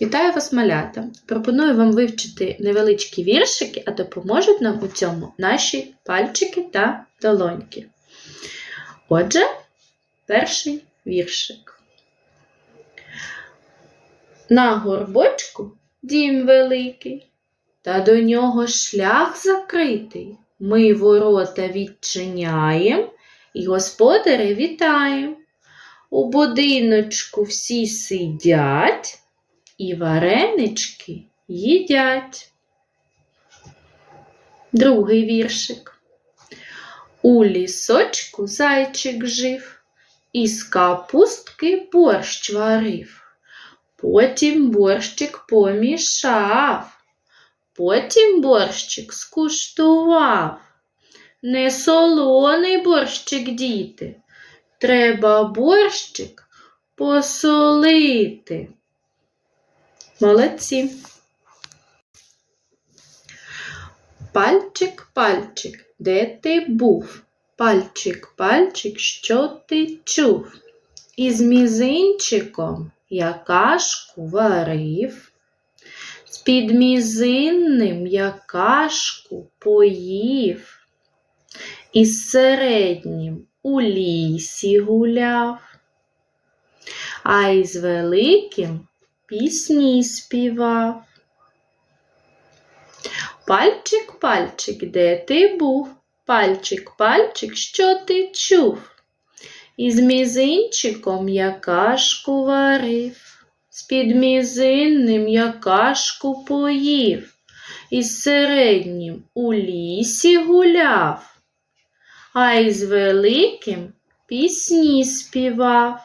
Вітаю вас, малята! Пропоную вам вивчити невеличкі віршики, а допоможуть нам у цьому наші пальчики та долоньки. Отже, перший віршик. На горбочку дім великий, та до нього шлях закритий. Ми ворота відчиняєм і господаря вітаєм. У будиночку всі сидять і варенички їдять. Другий віршик. У лісочку зайчик жив, із капустки борщ варив. Потім борщик помішав, потім борщик скуштував. Не солоний борщик, діти, треба борщик посолити. Молодці. Пальчик, пальчик, де ти був? Пальчик, пальчик, що ти чув? Із мізинчиком я кашку варив, з підмізинним я кашку поїв, із середнім у лісі гуляв, а із великим пісні співав. Пальчик, пальчик, де ти був? Пальчик, пальчик, що ти чув? Із мізинчиком я кашку варив, з підмізинним я кашку поїв, із середнім у лісі гуляв, а із великим пісні співав.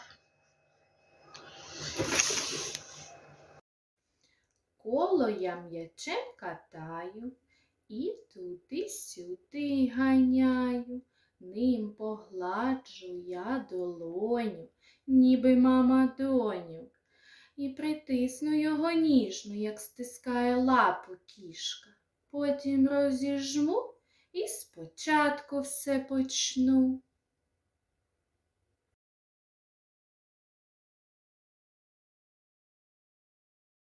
Коло я м'ячем катаю і туди-сюди ганяю. Ним погладжу я долоню, ніби мама доню, і притисну його ніжно, як стискає лапу кішка. Потім розіжму і спочатку все почну.